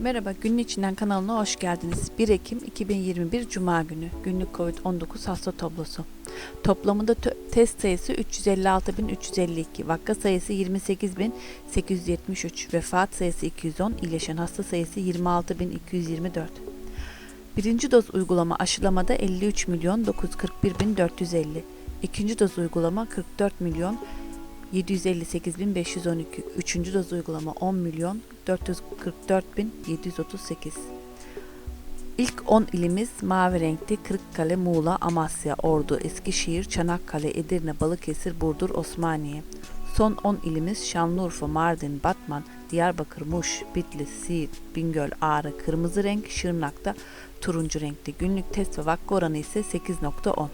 Merhaba, Günün İçinden kanalına hoş geldiniz. 1 Ekim 2021 Cuma günü günlük COVID-19 hasta tablosu. Toplamında test sayısı 356.352, vaka sayısı 28.873, vefat sayısı 210, iyileşen hasta sayısı 26.224. Birinci doz uygulama aşılamada 53 milyon 941.450. İkinci doz uygulama 44 milyon 758.512. Üçüncü doz uygulama 10 milyon 444.738. İlk 10 ilimiz mavi renkli Kırıkkale, Muğla, Amasya, Ordu, Eskişehir, Çanakkale, Edirne, Balıkesir, Burdur, Osmaniye. Son 10 ilimiz Şanlıurfa, Mardin, Batman, Diyarbakır, Muş, Bitlis, Siirt, Bingöl, Ağrı, kırmızı renk, Şırnak'ta turuncu renkli. Günlük test ve vakka oranı ise 8.10.